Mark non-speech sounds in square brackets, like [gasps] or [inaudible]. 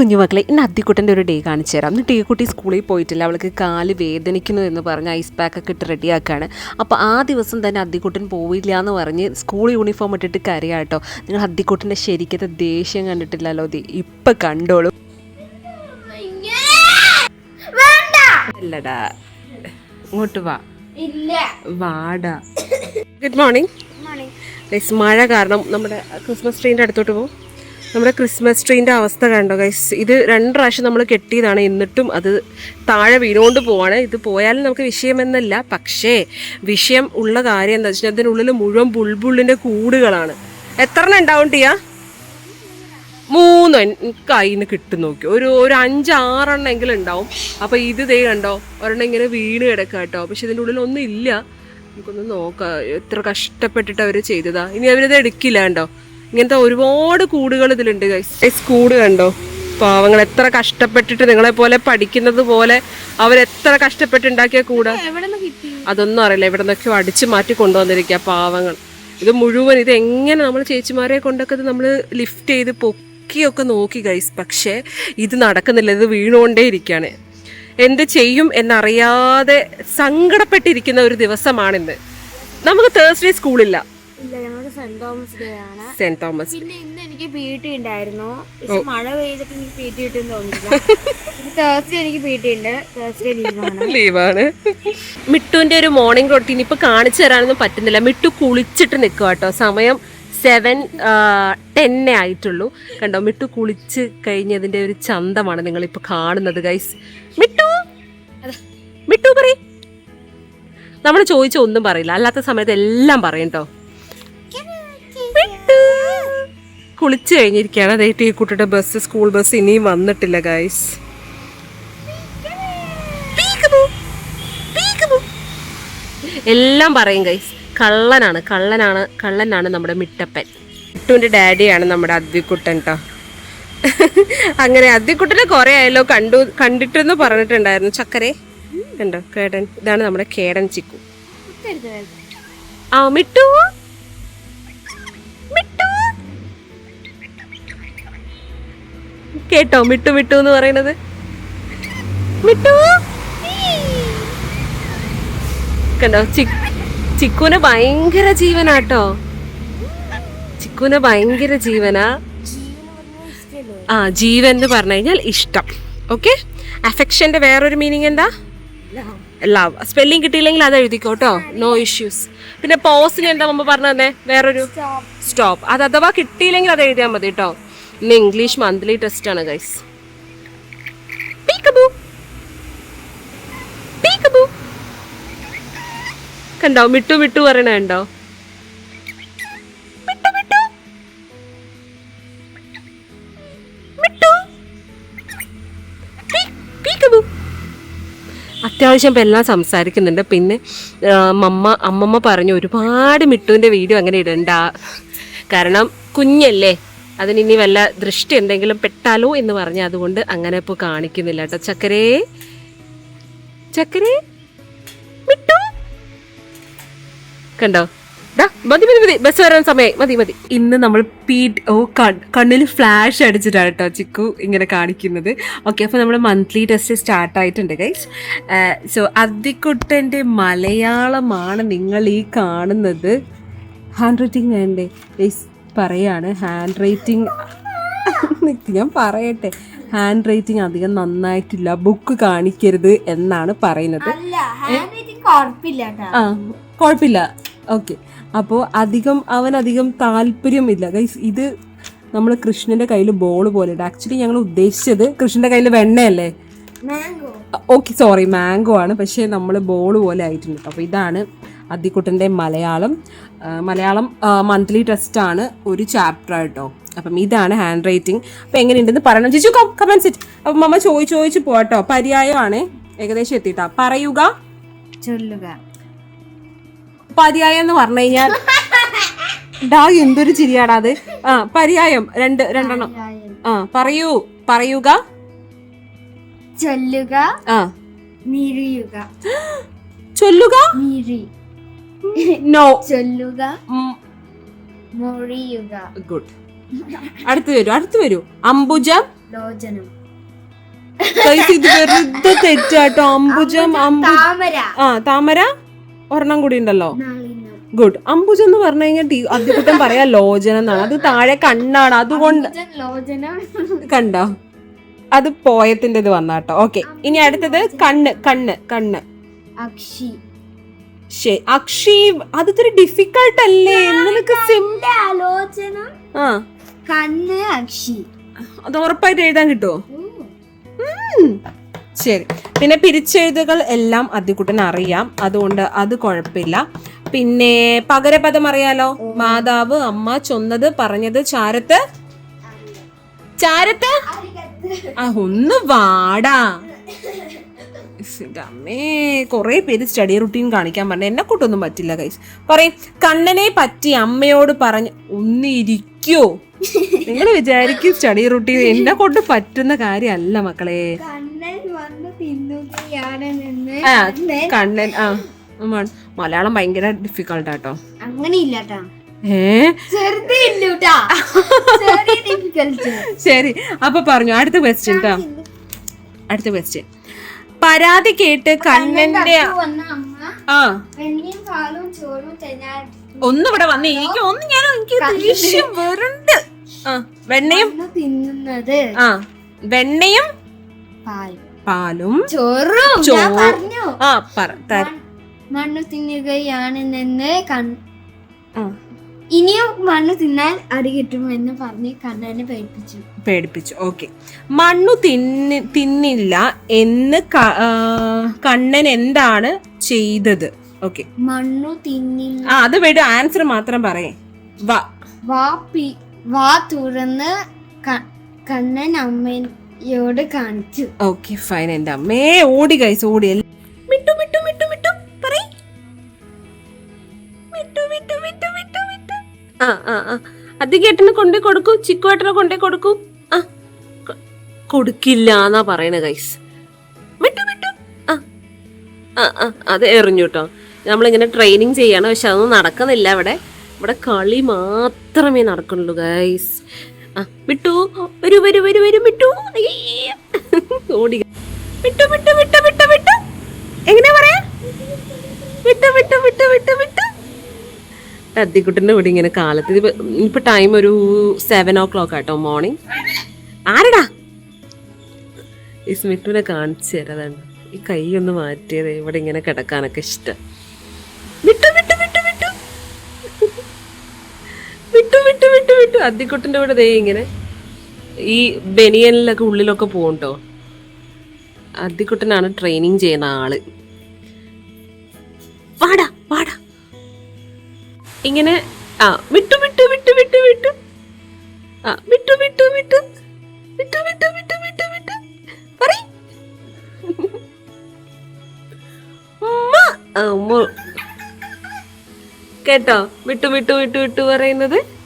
കുഞ്ഞുമക്കളെ ഇന്ന് അദ്ദിക്കുട്ടന്റെ ഒരു ഡേ കാണിച്ചു തരാം. ഇന്ന് കുട്ടി സ്കൂളിൽ പോയിട്ടില്ല. അവൾക്ക് കാൽ വേദനിക്കുന്നു എന്ന് പറഞ്ഞ് ഐസ് പാക്കൊക്കെ ഇട്ട് റെഡിയാക്കുകയാണ് അപ്പോൾ ആ ദിവസം തന്നെ അദ്ദിക്കുട്ടൻ പോയില്ല എന്ന് പറഞ്ഞ് സ്കൂൾ യൂണിഫോം ഇട്ടിട്ട് കരയാട്ടോ നിങ്ങൾ അദ്ദിക്കുട്ടന്റെ ശരിക്കത്തെ ദേഷ്യം കണ്ടിട്ടില്ലല്ലോ ദേ ഇപ്പം കണ്ടോളൂ. വേണ്ട അല്ലടാ ഇങ്ങോട്ട് വാ. ഇല്ല. വാടാ. ഗുഡ് മോർണിംഗ് മഴ കാരണം നമ്മുടെ ക്രിസ്മസ് ട്രീന്റെ അടുത്തോട്ട് പോകും നമ്മുടെ ക്രിസ്മസ് ട്രീന്റെ അവസ്ഥ കണ്ടോ ഗൈസ് ഇത് രണ്ട് പ്രാവശ്യം നമ്മൾ കെട്ടിയതാണ്. എന്നിട്ടും അത് താഴെ വീണുകൊണ്ട് പോവാണ്. ഇത് പോയാലും നമുക്ക് വിഷയമെന്നല്ല. പക്ഷേ വിഷയം ഉള്ള കാര്യം എന്താ വെച്ചാൽ അതിനുള്ളിൽ മുഴുവൻ ബുൾബുള്ളിന്റെ കൂടുകളാണ്. എത്ര എണ്ണം ഉണ്ടാവും ടിയാ? മൂന്ന്. കയ്യിൽ നിന്ന് കിട്ടും നോക്കി. ഒരു ഒരു അഞ്ച് ആറെണ്ണം എങ്കിലും ഉണ്ടാവും. അപ്പോൾ ഇത് ദേ കണ്ടോ ഒരെണ്ണം ഇങ്ങനെ വീണ് കിടക്കുക കേട്ടോ പക്ഷെ ഇതിന്റെ ഉള്ളിൽ ഒന്നും ഇല്ല. നമുക്കൊന്ന് നോക്കാം. എത്ര കഷ്ടപ്പെട്ടിട്ട് അവർ ചെയ്തതാ. ഇനി അവരിത് എടുക്കില്ല കണ്ടോ? ഇങ്ങനത്തെ ഒരുപാട് കൂടുകൾ ഇതിലുണ്ട് ഗൈസ് കൂട് കണ്ടോ? പാവങ്ങൾ എത്ര കഷ്ടപ്പെട്ടിട്ട് നിങ്ങളെ പോലെ പഠിക്കുന്നത് പോലെ അവരെത്ര കഷ്ടപ്പെട്ട് ഉണ്ടാക്കിയ കൂടാ? അതൊന്നും അറിയില്ല. ഇവിടെ നിന്നൊക്കെ അടിച്ചു മാറ്റി കൊണ്ടുവന്നിരിക്കുക പാവങ്ങൾ. ഇത് മുഴുവൻ ഇത് എങ്ങനെ നമ്മൾ ചേച്ചിമാരെ കൊണ്ടൊക്കെ ഇത് നമ്മൾ ലിഫ്റ്റ് ചെയ്ത് പൊക്കിയൊക്കെ നോക്കി ഗൈസ് പക്ഷേ ഇത് നടക്കുന്നില്ല. ഇത് വീണുകൊണ്ടേ ഇരിക്കുകയാണ് എന്ത് ചെയ്യും എന്നറിയാതെ സങ്കടപ്പെട്ടിരിക്കുന്ന ഒരു ദിവസമാണിന്ന്. നമുക്ക് തേഴ്സ്ഡേ സ്കൂളില്ല ഇല്ല ഞങ്ങളുടെ സെന്റ് തോമസ് ഡേ ആണ്. സെന്റ് തോമസ് പിന്നെ ഇന്ന് എനിക്ക് പി ടി ഉണ്ടായിരുന്നു. പക്ഷെ മഴ പെയ്തിട്ട് എനിക്ക് പി ടി കിട്ടും തോന്നുന്നില്ല. തേഴ്സ്ഡേ എനിക്ക് പി ടി ഉണ്ട്. തേഴ്സ്ഡേ ലീവാണ് ലീവാണ്. മിട്ടുവിന്റെ ഒരു മോർണിംഗ് റൊട്ടീൻ ഇപ്പൊ കാണിച്ചു തരാനൊന്നും പറ്റുന്നില്ല. മിട്ടു കുളിച്ചിട്ട് നിൽക്കുക കേട്ടോ. സമയം സെവൻ ടെന്നെ ആയിട്ടുള്ളൂ. കണ്ടോ മിട്ടു കുളിച്ച് കഴിഞ്ഞതിന്റെ ഒരു ചന്തമാണ് നിങ്ങൾ ഇപ്പൊ കാണുന്നത് ഗൈസ് മിട്ടു! മിട്ടു പറ നമ്മൾ ചോദിച്ച ഒന്നും പറയില്ല. അല്ലാത്ത സമയത്ത് എല്ലാം പറയും കേട്ടോ. കുളിച്ച് കഴിഞ്ഞിരിക്കുകയാണ്. അതേ ടീ കുട്ടിയുടെ ബസ് സ്കൂൾ ബസ് ഇനിയും വന്നിട്ടില്ല ഗൈസ് എല്ലാം പറയും ഗൈസ് കള്ളനാണ് കള്ളനാണ് കള്ളനാണ് നമ്മുടെ മിട്ടപ്പൻ. മിട്ടുവിന്റെ ഡാഡിയാണ് നമ്മുടെ അദ്വിക്കുട്ടൻ കേട്ടോ അങ്ങനെ അദ്വിക്കുട്ടനെ കുറേ ആയല്ലോ കണ്ടു കണ്ടിട്ടെന്ന് പറഞ്ഞിട്ടുണ്ടായിരുന്നു. ചക്കരെ കണ്ടോ കേടൻ? ഇതാണ് നമ്മുടെ കേടൻ ചിക്കു. ആ മിട്ടു? കേട്ടോ മിട്ടു മിട്ടു എന്ന് പറയുന്നത്? മിട്ടു? കണ്ടോ? ചിക്കുന് ഭയങ്കര ജീവനാട്ടോ. ചിക്കുന് ഭയങ്കര ജീവനാ. ആ ജീവൻ എന്ന് പറഞ്ഞു കഴിഞ്ഞാൽ ഇഷ്ടം. ഓക്കെ അഫെക്ഷന്റെ വേറൊരു മീനിങ് എന്താ? ലവ് സ്പെല്ലിംഗ് കിട്ടിയില്ലെങ്കിൽ അത് എഴുതിക്കോട്ടോ നോ ഇഷ്യൂസ് പിന്നെ പോസിന് എന്താ മുമ്പ് പറഞ്ഞു തന്നെ വേറൊരു സ്റ്റോപ്പ് അത് അഥവാ കിട്ടിയില്ലെങ്കിൽ അത് എഴുതിയാൽ മതി കേട്ടോ ഇന്ന് ഇംഗ്ലീഷ് മന്ത്ലി ടെസ്റ്റ് ആണ് ഗൈസ് കണ്ടോ? മിട്ടു മിട്ടു പറയണ അത്യാവശ്യം ഇപ്പം എല്ലാം സംസാരിക്കുന്നുണ്ട്. പിന്നെ മമ്മ അമ്മമ്മ പറഞ്ഞു ഒരുപാട് മിട്ടുവിന്റെ വീഡിയോ അങ്ങനെ ഇടണ്ട. കാരണം കുഞ്ഞല്ലേ? അതിനിനി വല്ല ദൃഷ്ടി എന്തെങ്കിലും പെട്ടാലോ എന്ന് പറഞ്ഞ് അതുകൊണ്ട് അങ്ങനെ ഇപ്പോൾ കാണിക്കുന്നില്ല കേട്ടോ. ചക്കരേ ചക്കരേ കണ്ടോ? മതി മതി മതി ബസ് വരാൻ സമയമായി മതി മതി. ഇന്ന് നമ്മൾ പീ ഓ കണ്ണിൽ ഫ്ലാഷ് അടിച്ചിട്ടാണ് കേട്ടോ ചിക്കു ഇങ്ങനെ കാണിക്കുന്നത്. ഓക്കെ അപ്പോൾ നമ്മൾ മന്ത്ലി ടെസ്റ്റ് സ്റ്റാർട്ട് ആയിട്ടുണ്ട് ഗൈസ് സോ അതിക്കുട്ടന്റെ മലയാളമാണ് നിങ്ങൾ ഈ കാണുന്നത്. ഹാൻഡ് റൈറ്റിംഗ് വേണ്ടേ? ഗൈസ് പറയാണ് ഹാൻഡ് റൈറ്റിംഗ് ഞാൻ പറയട്ടെ. ഹാൻഡ് റൈറ്റിംഗ് അധികം നന്നായിട്ടില്ല. ബുക്ക് കാണിക്കരുത് എന്നാണ് പറയുന്നത്. കുഴപ്പമില്ല കേട്ടോ. ആ കുഴപ്പമില്ല ഓക്കെ അപ്പോൾ അധികം അവൻ അധികം താല്പര്യമില്ല. ഗൈസ് ഇത് നമ്മൾ കൃഷ്ണന്റെ കയ്യിൽ ബോൾ പോലെ ഉണ്ട് ആക്ച്വലി ഞങ്ങൾ ഉദ്ദേശിച്ചത് കൃഷ്ണന്റെ കയ്യിൽ വെണ്ണയല്ലേ? ഓക്കെ സോറി മാംഗോ ആണ്. പക്ഷേ നമ്മൾ ബോൾ പോലെ ആയിട്ടുണ്ട്. അപ്പോൾ ഇതാണ് അദ്ദിക്കുട്ടന്റെ മലയാളം മലയാളം മന്ത്ലി ടെസ്റ്റ് ആണ് ഒരു ചാപ്റ്റർ കേട്ടോ അപ്പം ഇതാണ് ഹാൻഡ് റൈറ്റിംഗ് അപ്പം എങ്ങനെയുണ്ടെന്ന് പറയണം. ചേച്ചി കമൻസ് അപ്പം മമ്മ ചോദിച്ചു ചോദിച്ച് പോട്ടോ പര്യായമാണ് ഏകദേശം എത്തിയിട്ടാ. പറയുക. ചൊല്ലുക. പര്യായം എന്ന് പറഞ്ഞു കഴിഞ്ഞാൽ [laughs] ഡാ എന്തൊരു ചിരിയാടാ അത്. ആ പര്യായം. രണ്ട് രണ്ടെണ്ണം. ആ പറയൂ. പറയുക. ചൊല്ലുക. ആ. മിഴിയുക. [gasps] ചൊല്ലുക. മിഴി. [laughs] നോ ചൊല്ലുക മൊഴിയുക. ഗുഡ് അടുത്ത് വരൂ അടുത്ത് വരൂ. അംബുജം. ലോചനം. ഇത് വെറുതെ തെറ്റാട്ടോ. അംബുജം അംബു താമര. ആ താമര ഒരെണ്ണം കൂടി ഉണ്ടല്ലോ. ഗുഡ് അംബുജം എന്ന് പറഞ്ഞു കഴിഞ്ഞാൽ അധികം പറയാ ലോചനം എന്നാണ്. അത് താഴെ കണ്ണാണ്. അതുകൊണ്ട് കണ്ടോ? അത് പോയത്തിന്റെ ഇത് വന്നാട്ടോ. ഓക്കെ ഇനി അടുത്തത് കണ്ണ് കണ്ണ് കണ്ണ്. അക്ഷി. ശരി അക്ഷി അത് ഇത്തിരി ഡിഫിക്കൾട്ട് അല്ലേ നിനക്ക് ആലോചന. ആ. കണ്ണ് അക്ഷി. അത് ഉറപ്പായിട്ട് എഴുതാൻ കിട്ടുമോ ശരി. പിന്നെ പിരിച്ചെഴുതുകൾ എല്ലാം അതികുട്ടന് അറിയാം. അതുകൊണ്ട് അത് കുഴപ്പമില്ല. പിന്നെ പകരപദം അറിയാലോ? മാതാവ് അമ്മ ചൊന്നത് പറഞ്ഞത് ചാരത്ത്? ചാരത്ത്? ആ ഒന്ന് വാടാ. [laughs] അമ്മേ കുറേ പേര് സ്റ്റഡി റുട്ടീൻ കാണിക്കാൻ പറഞ്ഞു. എന്നെ കൊണ്ടൊന്നും പറ്റില്ല കൈസ് പറയും കണ്ണനെ പറ്റി അമ്മയോട് പറഞ്ഞ് ഒന്നിരിക്കോ. നിങ്ങൾ വിചാരിക്കും സ്റ്റഡി റുട്ടീൻ എന്നെ കൊണ്ട് പറ്റുന്ന കാര്യമല്ല മക്കളെ. കണ്ണൻ ആ കണ്ണൻ ആ മലയാളം ഭയങ്കര ഡിഫിക്കൾട്ട് ആട്ടോ. അങ്ങനെ ഇല്ലാട്ടാ ഏ ചെറുതേ ഇല്ലൂട്ടാ ശരി അപ്പൊ പറഞ്ഞു അടുത്ത ക്വസ്റ്റ്യൻ കേട്ടോ അടുത്ത ക്വസ്റ്റ്യൻ പരാതി കേട്ട് കണ്ണന്റെ ആ. ഇവിടെ വന്ന് എനിക്ക് ഒന്ന് ഞാൻ എനിക്ക് ദേഷ്യം വെറുണ്ട് ആ വെണ്ണയും തിന്നുന്നത്. ആ വെണ്ണയും പാലും. ചോറും ചോറും. ആ പറ മണ്ണു തിന്നുകയാണെന്ന് കണ് ആ. ഇനിയും മണ്ണ് തിന്നാൽ അടി കിട്ടുമെന്ന് പറഞ്ഞ് കണ്ണനെ പേടിപ്പിച്ചു. പേടിപ്പിച്ചു. ഓക്കെ. മണ്ണു തിന്നി തിന്നില്ല എന്ന് കണ്ണൻ എന്താണ് ചെയ്തത്? ഓക്കെ. മണ്ണു തിന്നില്ല. ആ അത് വേണ്ട ആൻസർ മാത്രം പറയേ. വാ. വാ പി- വാ തുറന്ന് കണ്ണൻ അമ്മയോട് കാണിച്ചു. Okay fine. എന്റെ അമ്മേ ഓടി കൈസ് ഓടി. മിട്ടു മിട്ടു മിട്ടു മിട്ടു പറയ്. മിട്ടു മിട്ടു മിട്ടു മിട്ടു മിട്ടു ആ ആ ആ. അത് കേട്ടിന് കൊണ്ടേ കൊടുക്കൂ ചിക്കുവേട്ടനെ കൊണ്ടേ കൊടുക്കൂ. കൊടുക്കില്ല എന്നാ പറയണ ഗൈസ് ആ. അത് എറിഞ്ഞു കേട്ടോ. നമ്മളിങ്ങനെ ട്രെയിനിങ് ചെയ്യാണ് പക്ഷെ അതൊന്നും നടക്കുന്നില്ല ഇവിടെ. ഇവിടെ കളി മാത്രമേ നടക്കുന്നുള്ളൂ ഗൈസ് വിട്ടു. വരൂ വരൂ വരൂ വരൂ വിട്ടു. ഓടി. വിട്ടു വിട്ടു വിട്ടു വിട്ടു വിട്ടു. എങ്ങനെ പറയാ? വിട്ടു വിട്ടു വിട്ടു വിട്ടു വിട്ടു. അദ്ദിക്കുട്ടന്റെ കൂടി ഇങ്ങനെ കാലത്ത്. ഇത് ഇപ്പൊ ടൈം ഒരു സെവൻ ഓ ക്ലോക്ക് ആട്ടോ മോർണിംഗ് ആരടാ? ഈ സ്മിറ്റുവിനെ കാണിച്ചു തരാതാണ്. ഈ കൈ ഒന്ന് മാറ്റിയത് ഇവിടെ ഇങ്ങനെ കിടക്കാനൊക്കെ ഇഷ്ടം. വിട്ടു വിട്ടു ദേ ഇങ്ങനെ. ഈ ബനിയനിലൊക്കെ ഉള്ളിലൊക്കെ പോകും അദ്ദിക്കുട്ടനാണ് ട്രെയിനിങ് ചെയ്യുന്ന ആൾ. വാടാ വാടാ. ഇങ്ങനെ ആ വിട്ടു വിട്ടു വിട്ടു വിട്ടു വിട്ടു. ആ വിട്ടു വിട്ടു വിട്ടു. വിട്ടു വിട്ടു വിട്ടു വിട്ടു വിട്ടു. പറ. കേട്ടോ? വിട്ടു വിട്ടു വിട്ടു വിട്ടു പറയുന്നത്?